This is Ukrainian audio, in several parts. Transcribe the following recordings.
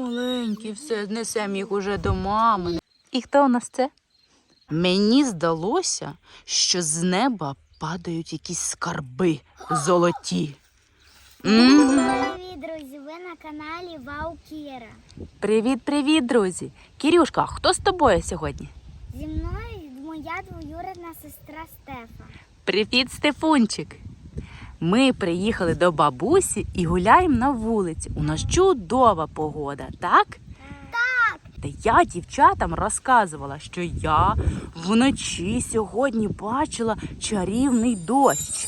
Маленькі, все, несемо їх уже до мами. І хто у нас це? Мені здалося, що з неба падають якісь скарби золоті. Привіт, друзі! Ви на каналі Вау Кіра. Привіт, привіт, друзі. Кірюшка, хто з тобою сьогодні? Зі мною моя двоюрідна сестра Стефа. Привіт, Стефунчик. Ми приїхали до бабусі і гуляємо на вулиці. У нас чудова погода, так? Так! Та я дівчатам розказувала, що я вночі сьогодні бачила чарівний дощ.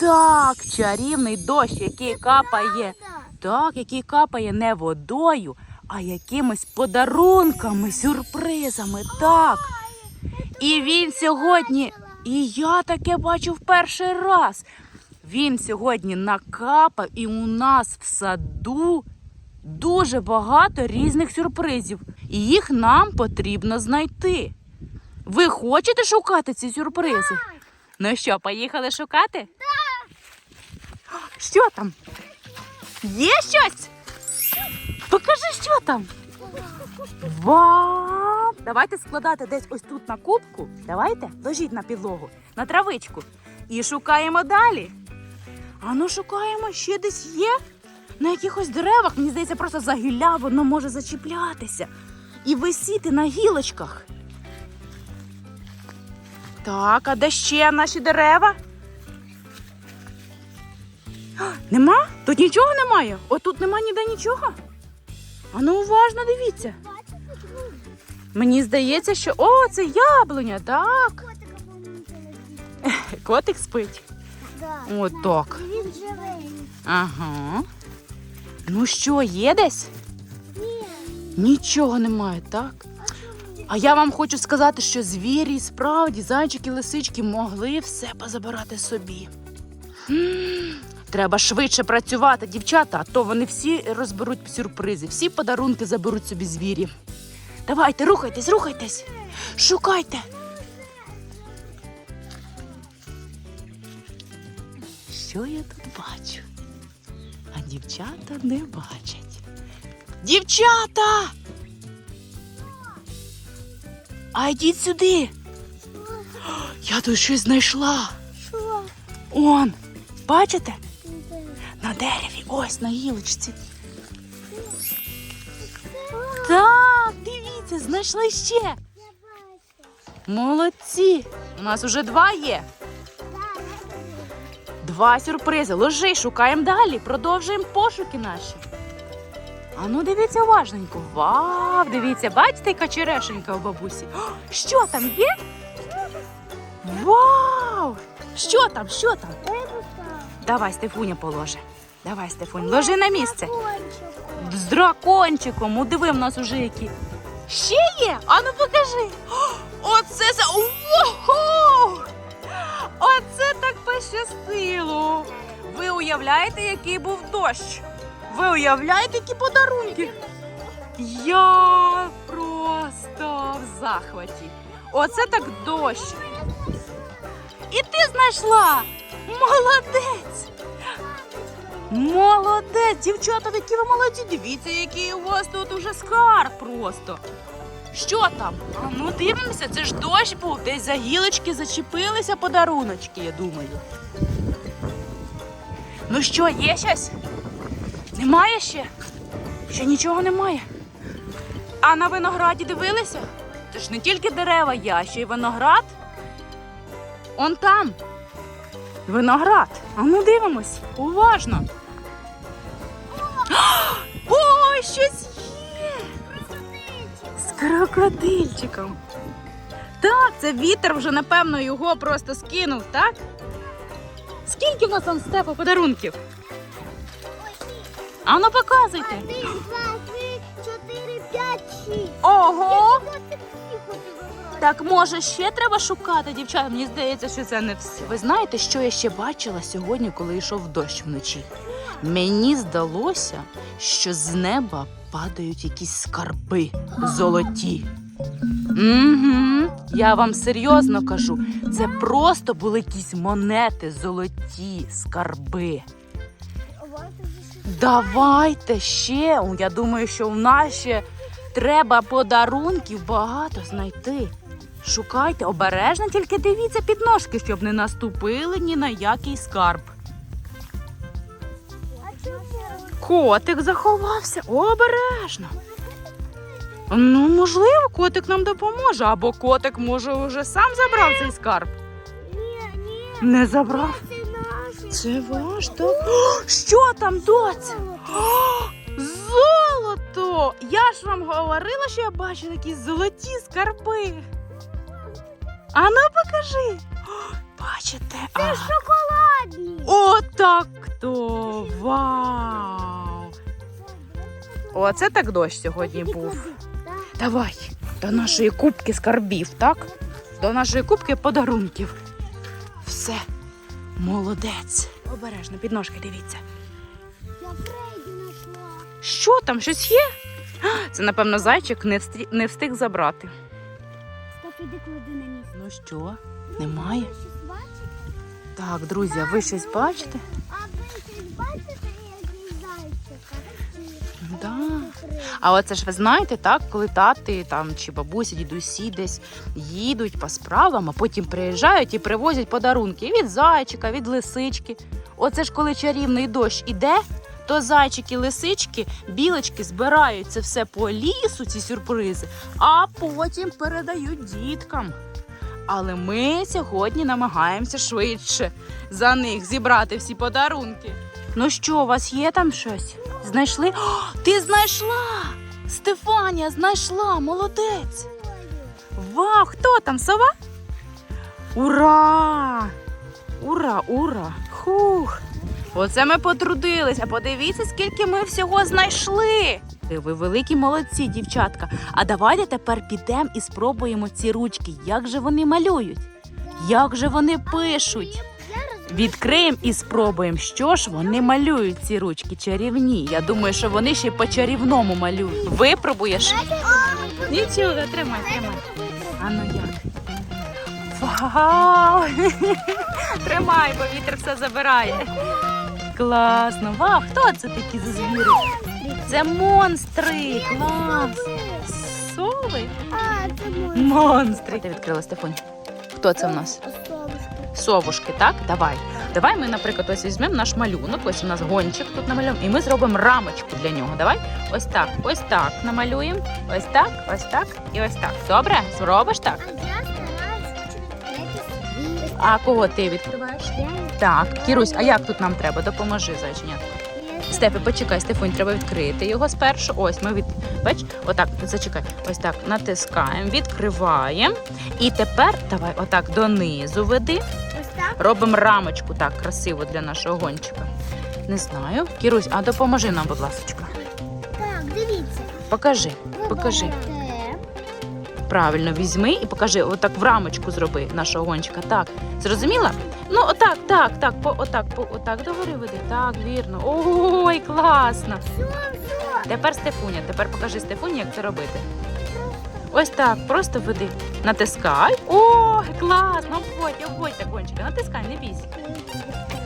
Так, чарівний дощ, який капає. Так, який капає не водою, а якимись подарунками, сюрпризами. Так. І він сьогодні, і я таке бачу в перший раз. Він сьогодні накапав, і у нас в саду дуже багато різних сюрпризів. І їх нам потрібно знайти. Ви хочете шукати ці сюрпризи? Ну що, поїхали шукати? Так. Що там? Є щось? Покажи, що там. Вау! Давайте складати десь ось тут на кубку. Давайте, ложіть на підлогу, на травичку. І шукаємо далі. А ну шукаємо, ще десь є. На якихось деревах, мені здається, просто за гілля воно може зачіплятися і висіти на гілочках. Так, а де ще наші дерева? А, Нема? Тут нічого немає? Отут нема ніде нічого. А ну уважно дивіться. Мені здається, що о, це яблуня, так. Помітили. Котик спить. Да. От так. Він живий. Ага. Ну що, є десь? Ні. Нічого немає, так? А я вам хочу сказати, що звірі справді, зайчики, лисички могли все позабирати собі. Треба швидше працювати, дівчата, а то вони всі розберуть сюрпризи, всі подарунки заберуть собі звірі. Давайте, рухайтесь, рухайтесь, шукайте. Що я тут бачу? А дівчата не бачать. Дівчата! А йдіть сюди. Я тут щось знайшла. Що? Он, бачите? На дереві, ось на гілочці. Так, дивіться, знайшли ще. Молодці. У нас уже два є. Два сюрпризи. Ложи, шукаємо далі. Продовжуємо пошуки наші. А ну дивіться уважненько. Вау, дивіться, бачите, яка черешенька у бабусі. О, що там є? Вау! Що там? Що там? Давай, Стефуня положи. Давай, Стефунь, ложи на місце. З дракончиком. Удиви, в нас уже які. Ще є? А ну покажи. Оце за. Ого! Оце так пощастило. Ви уявляєте, який був дощ? Ви уявляєте, які подарунки? Я просто в захваті. Оце так дощ. І ти знайшла. Молодець. Молодець, дівчата, які ви молодці. Дивіться, який у вас тут уже скарб просто. Що там? Ну дивимося, це ж дощ був. Десь за гілочки зачепилися подаруночки, я думаю. Ну що, є щось? Немає ще? Ще нічого немає. А на винограді дивилися? Це ж не тільки дерева а ще й виноград. Он там. Виноград. А ну дивимось. Уважно. Ой, щось крокодильчиком. Так, це вітер вже, напевно, його просто скинув, так? Скільки в нас там степа подарунків? А ну показуйте. Один, два, три, чотири, п'ять, шість. Ого! Так може ще треба шукати, дівчата. Мені здається, що це не все. Ви знаєте, що я ще бачила сьогодні, коли йшов дощ вночі? Мені здалося, що з неба падають якісь скарби золоті. Угу, я вам серйозно кажу, це просто були якісь монети, золоті скарби. Давайте ще. Я думаю, що в нас ще треба подарунків багато знайти. Шукайте обережно, тільки дивіться під ножки, щоб не наступили ні на який скарб. Котик заховався. Обережно. Ну, можливо, котик нам допоможе, або котик, може, вже сам забрав цей скарб. Ні, ні, Не забрав. це ваш, так? Що там, доць? О, Золото! Я ж вам говорила, що я бачу такі золоті скарби. А ну покажи. О, Бачите? Це Шоколадні. Отак то! Вау! Оце так дощ сьогодні був. Давай до нашої кубки скарбів, так? До нашої кубки подарунків. Все, молодець. Обережно, під ножки дивіться. Я Що там, щось є? Це, напевно, зайчик не, встрі... не встиг забрати. Стоп, іди клади на місце. Ну що, немає? Так, друзі, ви щось бачите? А ви щось бачите, який зайчик? Да. А оце ж ви знаєте, так, коли тати там чи бабусі, дідусі десь їдуть по справам, а потім приїжджають і привозять подарунки від зайчика, від лисички. Оце ж коли чарівний дощ іде, то зайчики, лисички, білочки збирають це все по лісу, ці сюрпризи, а потім передають діткам. Але ми сьогодні намагаємося швидше за них зібрати всі подарунки. Ну що, у вас є там щось? Знайшли? О, ти знайшла! Стефанія знайшла, молодець! Вау, хто там? Сова? Ура! Ура, ура! Хух! Оце ми потрудились. А подивіться, скільки ми всього знайшли. Ви великі молодці, дівчатка. А давайте тепер підемо і спробуємо ці ручки. Як же вони малюють? Як же вони пишуть? Відкриємо і спробуємо, що ж вони малюють ці ручки чарівні. Я думаю, що вони ще по чарівному малюють. Випробуєш? Нічого, тримай, тримай. А ну як? Вау! Тримай, бо вітер все забирає. Класно. Вау, хто це такі за звіри? Це монстри. Клас. Сови. А, це. Монстри. Ти відкрила Стефань. Хто це в нас? совушки, так? Давай. Давай ми, наприклад, ось візьмемо наш малюнок. Ось у нас гончик тут намалюємо, і ми зробимо рамочку для нього. Давай. Ось так, ось так намалюємо. Ось так, ось так і ось так. Добре? Зробиш так? А кого ти відкриваєш? Так, Кірусь, а як тут нам треба? Допоможи, зайченятко. Степи, почекай, Стефунь, треба відкрити його спершу. Ось ми від бач, отак, зачекай. Ось так натискаємо, відкриваємо. І тепер давай отак донизу веди. Ось так. Робимо рамочку так красиво для нашого гончика. Не знаю. Кірусь, а допоможи нам, будь ласка. Так, дивіться. Покажи, покажи. Правильно, візьми і покажи, отак в рамочку зроби нашого гончика. Так. Зрозуміла? Ну, отак, так, так, по, отак, по, отак догори веди. Так, вірно. Ой, класно. Тепер Стефуня, тепер покажи Стефуні, як це робити. Ось так, просто веди. Натискай. О, клас! Ну, обводь, обводь так гончика. Натискай, не бійся.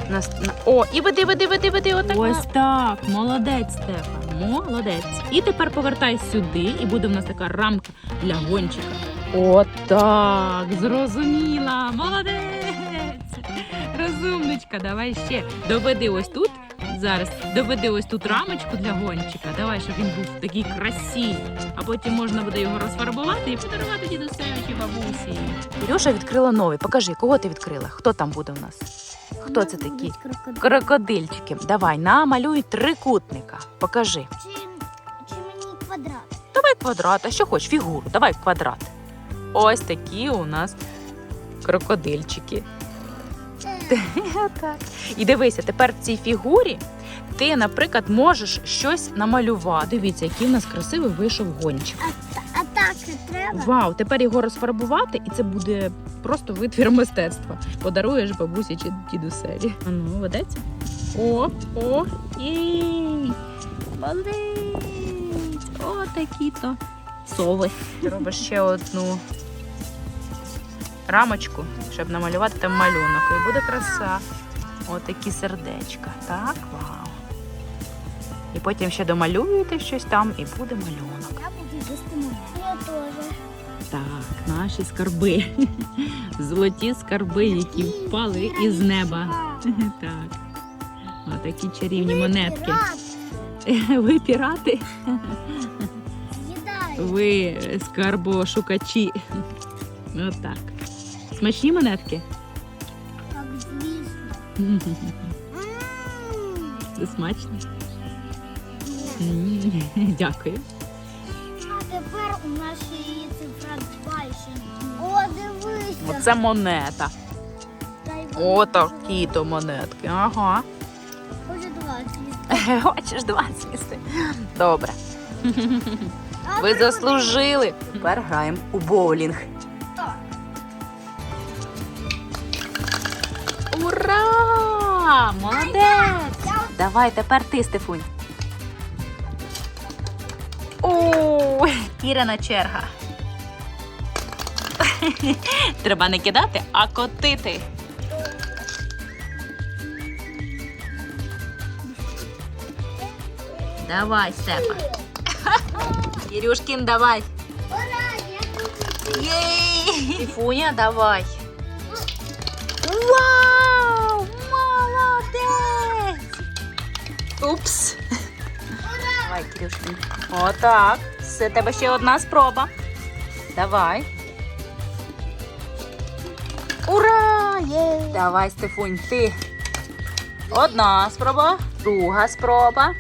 Нас, на, о, і веди, веди, веди, веди, отак. Ось так. Молодець, Стефа. Молодець. І тепер повертай сюди, і буде в нас така рамка для гончика. Отак. Зрозуміла. Молодець. Розумничка, давай ще. Доведи ось тут. Зараз доведи ось тут рамочку для гончика. Давай, щоб він був в такій красі. А потім можна буде його розфарбувати і подарувати дідусеві чи бабусі. Ілюша відкрила новий. Покажи, кого ти відкрила? Хто там буде у нас? Хто це такі? Крокодильчики. Давай, намалюй трикутника. Покажи. Чи, чи мені квадрат? Давай квадрат, а що хочеш, фігуру, давай квадрат. Ось такі у нас крокодильчики. Так. І дивися, тепер в цій фігурі ти, наприклад, можеш щось намалювати. Дивіться, який в нас красивий вийшов гончик. А так і треба? Вау, тепер його розфарбувати, і це буде просто витвір мистецтва. Подаруєш бабусі чи дідусеві. А ну, ведеться. О, о, єй! Молодець! О, такі-то сови. Ти робиш ще одну рамочку, щоб намалювати там малюнок. І буде краса. Отакі сердечка. Так, вау. І потім ще домалюєте щось там і буде малюнок. Я буду їсти. Я теж. Так, наші скарби. Золоті скарби, які впали із неба. Так. Отакі чарівні монетки. Ви пірати, ви скарбошукачі. Отак. Смачні монетки? Так, звісно. Це смачно. Ні. Дякую. А тепер у нас ще є цифра 2 ще. О, дивися. Оце монета. Дай вони Отакі то монетки. Ага. Може 20. Хочеш два з'їсти? Добре. Ви заслужили. Тепер граємо у боулінг. Ура! Молодець! Давай тепер ти, Стефунь. О, Кірина черга. Треба не кидати, а котити. Давай, Степа. Кирюшкін, давай. Ура, я! Стефуня, давай. Давай, Отак. Це тебе ще одна спроба. Давай. Ура! Є! Давай, Стефунь, ти. Одна спроба, друга спроба.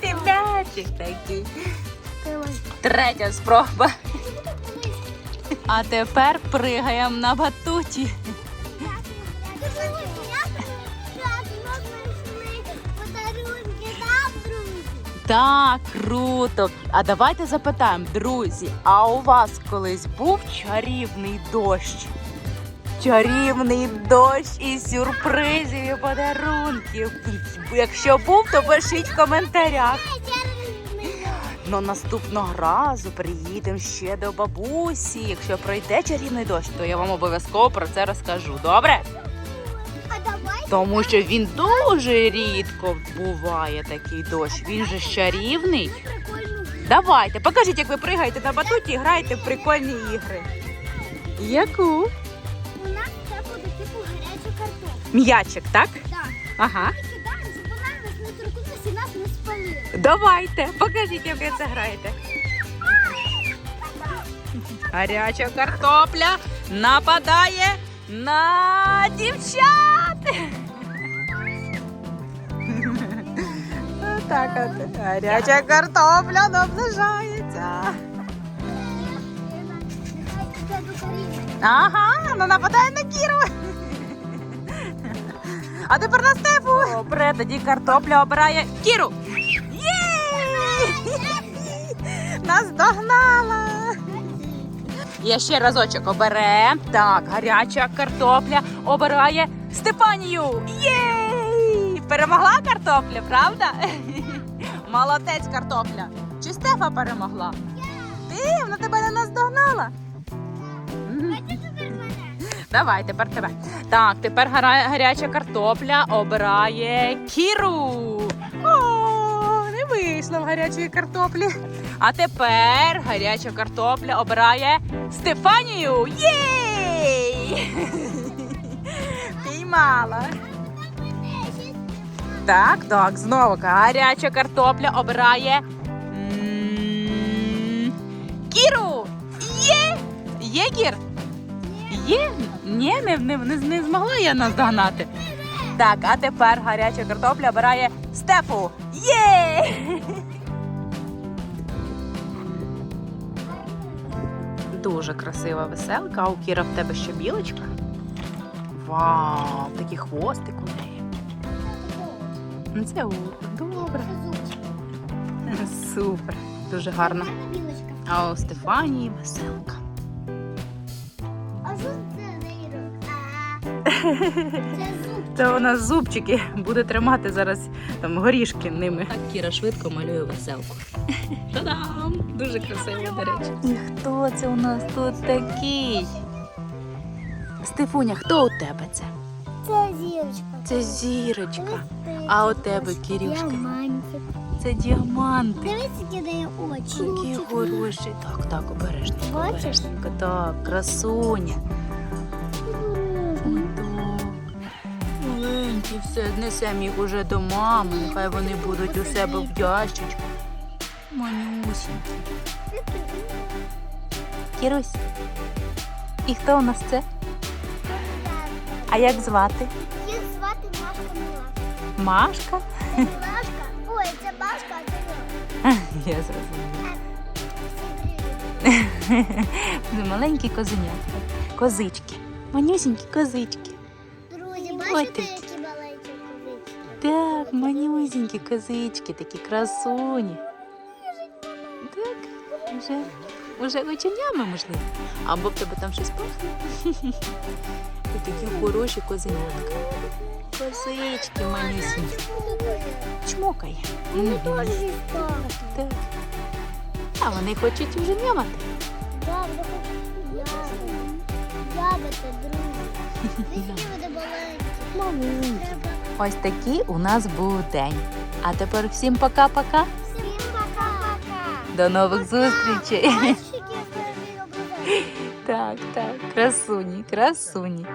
Ти м'ячик такий. Третя спроба. А тепер пригаємо на батуті. Так, круто. А давайте запитаємо, друзі, а у вас колись був чарівний дощ? Чарівний дощ із сюрпризів і подарунків. Якщо був, то пишіть в коментарях. Ну наступного разу приїдемо ще до бабусі. Якщо пройде чарівний дощ, то я вам обов'язково про це розкажу. Добре? Тому що він дуже рідко буває такий дощ. Він же чарівний. Давайте, покажіть, як ви пригаєте на батуті і граєте в прикольні ігри. Яку? У нас це буде типу гаряча картопля. М'ячик, так? Так. Ага. Кидаємо, щоб вона нас не торкнулася і нас не спалила. Давайте, покажіть, як ви це граєте. Гаряча картопля нападає на дівчат. Так, от гаряча картопля наближається. Ага, вона нападає на Кіру. А тепер на Стефу. Добре, тоді картопля обирає Кіру. Нас догнала. Я ще разочок обере. Так, гаряча картопля обирає Степанію. Єй! Перемогла картопля, правда? Молодець картопля. Чи Стефа перемогла? Ти, вона тебе не наздогнала. Давай, тепер тебе. Так, тепер гаряча картопля обирає Кіру. О, не вийшло в гарячої картоплі. А тепер гаряча картопля обирає Стефанію. Єй! Піймала. Так, так, знову гаряча картопля обирає Кіру. Є! Є Кір? Є? Ні, не, не, не, змогла я наздогнати. Так, а тепер гаряча картопля обирає Стефу. Є! Дуже красива веселка. А у Кіра в тебе ще білочка. Вау, такий хвостик. Ну, Це у- добре. Супер. Дуже гарно. А у Стефанії веселка. А що це? Це зуб. Це вона зубчики буде тримати зараз там горішки ними. Так Кіра швидко малює веселку. Та-дам! Дуже красиво, до речі. І хто це у нас тут такий? Стефуня, хто у тебе це? Це зірочка. Це зірочка. А у тебе, Кирюшка? Діамантик. Це діаманти. Дивись, які дає очі. Які хороші. Так, так, обережно. Обережненько. Так, красуня. Маленькі, все, несемо їх уже до мами. Нехай вони будуть у себе в ящичку. Манюсінькі. Кірусь. І хто у нас це? А як звати? Їх звати Машка Милашка. Машка? Милашка? Ой, це Машка, а це. Я зрозуміла. Це маленькі козенятка. Козички. Манюсінькі козички. Друзі, бачите, які маленькі козички? Так, манюсінькі козички, такі красуні. Так, вже, вже оченями, можливо. Або в тебе там щось пахне. І такі хороші козенятка. Козички манюсінькі. Чмокає. Вони теж їх. Так. А вони хочуть вже нямати. Да, вони хочуть друзі. Маленькі. Ось такий у нас був день. А тепер всім пока-пока. Всім пока-пока. До нових зустрічей. Так, так, красуні, красуні.